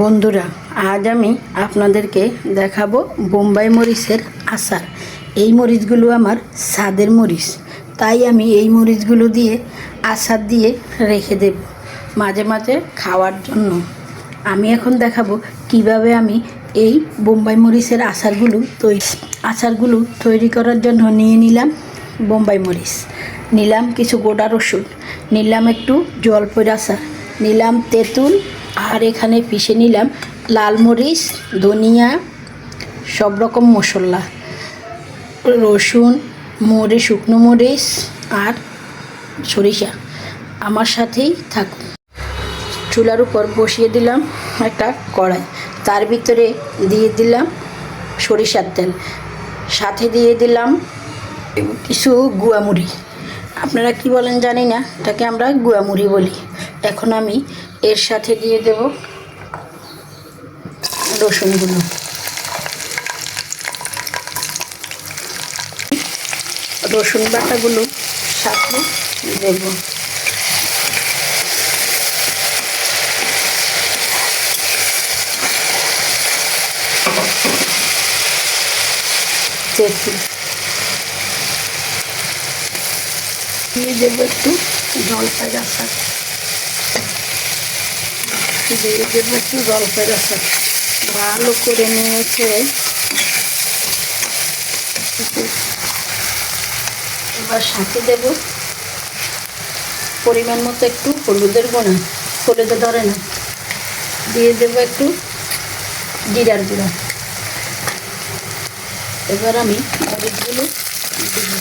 বন্ধুরা, আজ আমি আপনাদেরকে দেখাবো বোম্বাই মরিচের আচার। এই মরিচগুলো আমার স্বাদের মরিচ, তাই আমি এই মরিচগুলো দিয়ে আচার দিয়ে রেখে দেব মাঝে মাঝে খাওয়ার জন্য। আমি এখন দেখাবো কীভাবে আমি এই বোম্বাই মরিচের আচারগুলো তৈরি আচারগুলো তৈরি করার জন্য নিয়ে নিলাম বোম্বাই মরিচ। নিলাম কিছু গোটা রসুন, নিলাম একটু জলপের আচার, নিলাম তেঁতুল আর এখানে পিষে নিলাম লাল মরিচ, ধনিয়া, সব রকম মশলা, রসুন, মরে শুকনো মরিচ আর সরিষা আমার সাথেই থাকুন। চুলার উপর বসিয়ে দিলাম একটা কড়াই। তার ভিতরে দিয়ে দিলাম সরিষার তেল। সাথে দিয়ে দিলাম কিছু গুয়ামুড়ি আপনারা কি বলেন জানি না, এটাকে আমরা গুয়ামুড়ি বলি। এখন আমি এর সাথে দিয়ে দেব রসুনগুলো। রসুন বাটাগুলো সাথে দেব। তেঁতুল। দিয়ে দেবো একটু জলপাই রাখা দিয়ে দেবো একটু জলপাই রাখা ভালো করে নিয়েছে এবার সাথে দেব পরিমাণ মতো একটু হলুদের গোনা হলুদে ধরে না দিয়ে দেবো একটু জিরার গুঁড়া। এবার আমি মরিচগুলো দেবো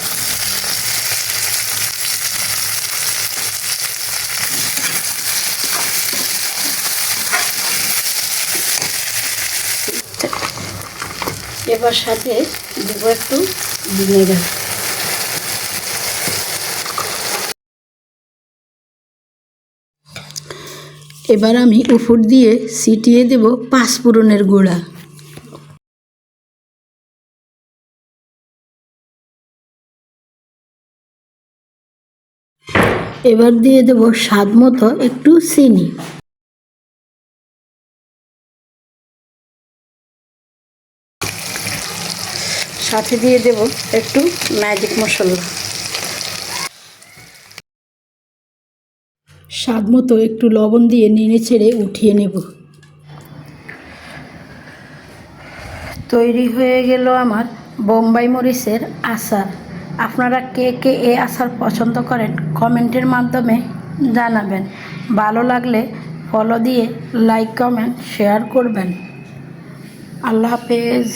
এবার সাথে দেবো একটু ভিনেগার। এবার আমি উপর দিয়ে ছিটিয়ে দেব পাঁচফোড়নের গুঁড়া। এবার দিয়ে দেব স্বাদ মতো একটু চিনি। সাথে দিয়ে দেব একটু ম্যাজিক মশলা। স্বাদ মতো একটু লবণ দিয়ে নেড়ে ছেড়ে উঠিয়ে নেব। তৈরি হয়ে গেল আমার বোম্বাই মরিচের আচার। আপনারা কে কে এ আচার পছন্দ করেন কমেন্টের মাধ্যমে জানাবেন। ভালো লাগলে ফলো দিয়ে লাইক কমেন্ট শেয়ার করবেন। আল্লাহ হাফেজ।